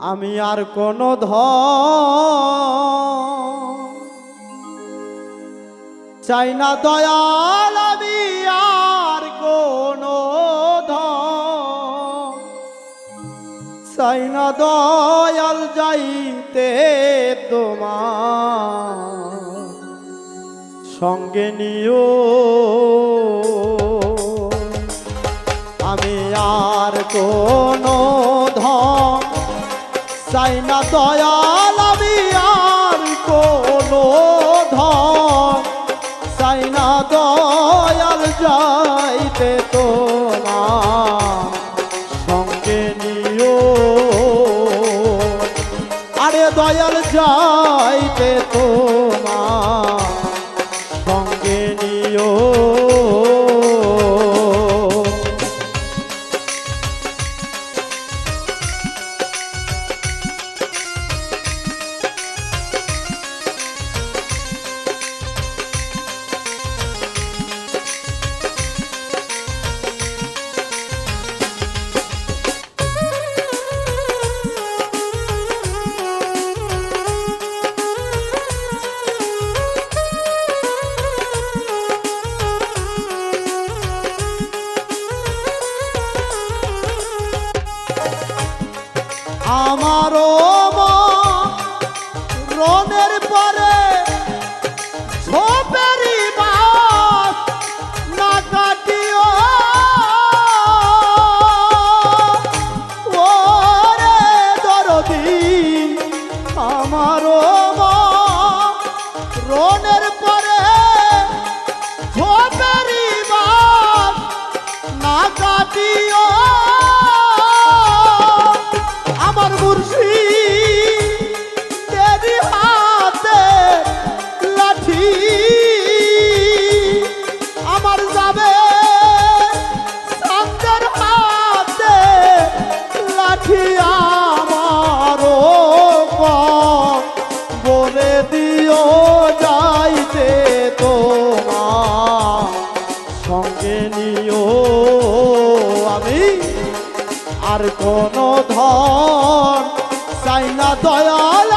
আমি আর কোনো ধ চাই না দয়াল, আমি আর কোনো ধ চাই না দয়াল যাইতে তোমার। সঙ্গে নিও। আমি আর কোনো ধন। চাই না দয়াল, আমি আর কোনো ধন। চাই না দয়াল যাইতে তোমার সঙ্গে নিও। আরে দয়াল যাইতে কোনো ধন চাই না দয়াল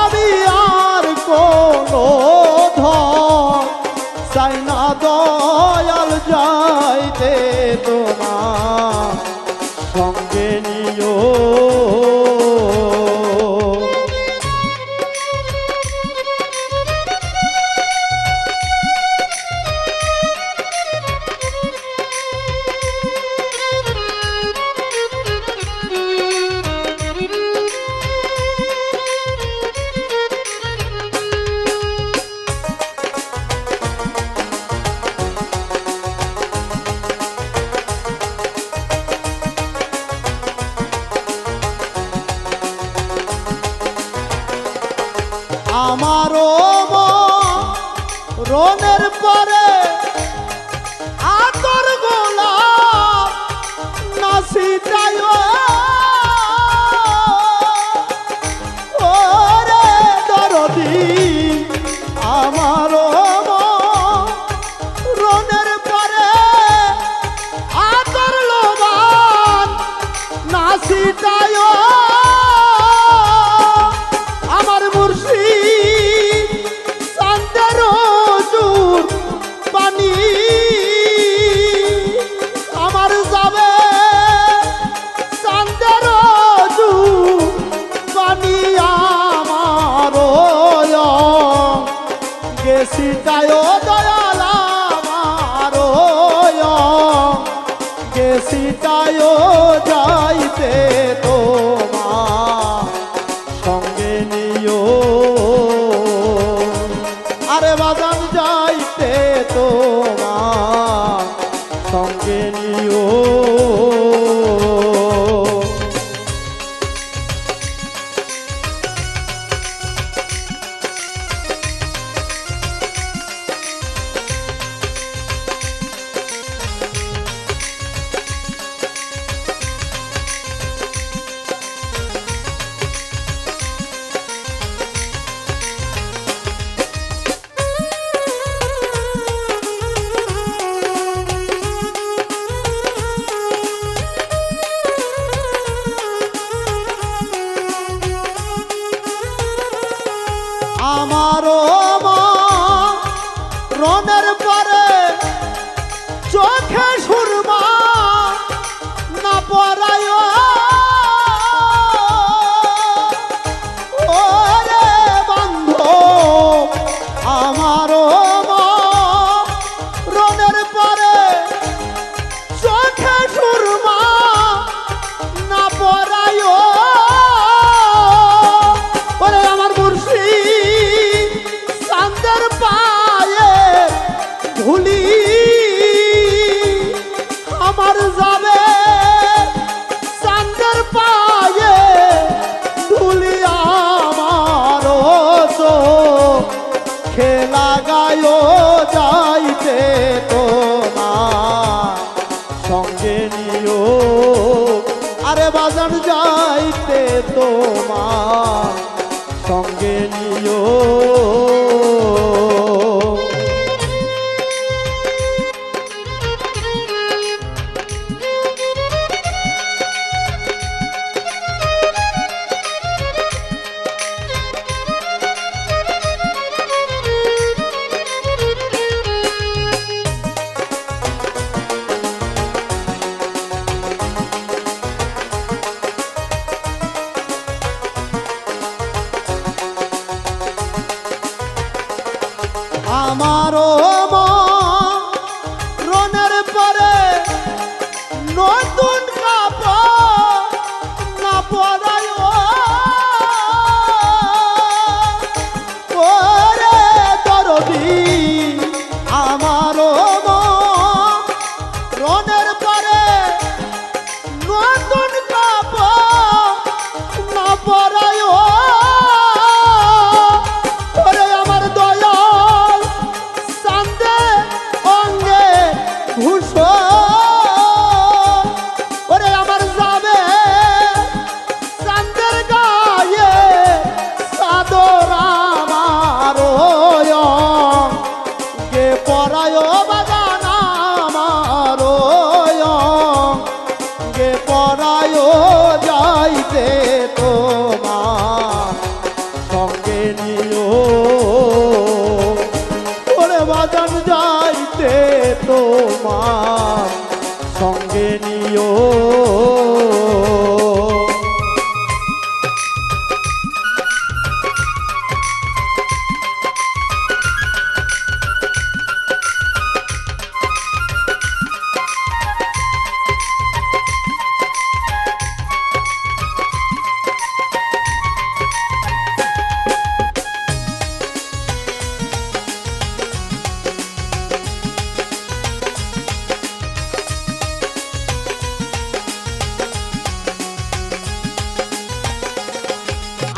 রনের পরে যাইতে embora. তোমার সঙ্গে নিও।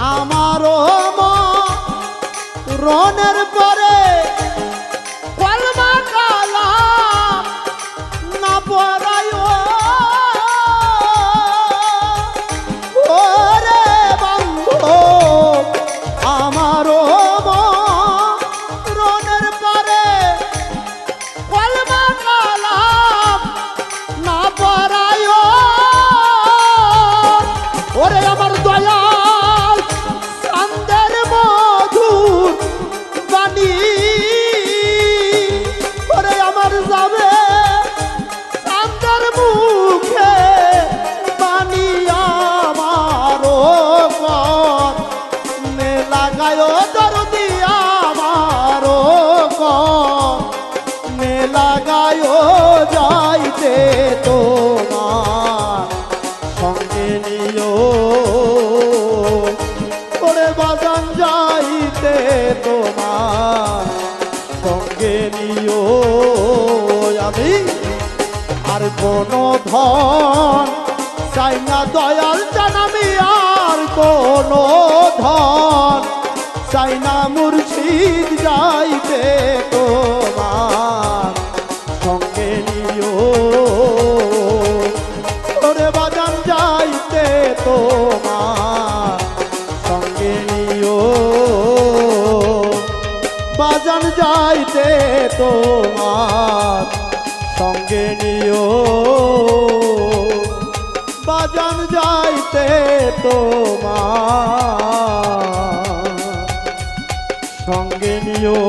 আমারও মরণের পর কোনো ধন। চাই না দয়াল জানামি আর কোনো ধন। চাই না মুর্শিদ যাইতে তোমার। সঙ্গে নিও। ওরে বাজান, যাইতে তোমার। সঙ্গে নিও। বাজান, যাইতে তোমার। সঙ্গে নিও। বাজান যাইতে তোমার সঙ্গে নিও।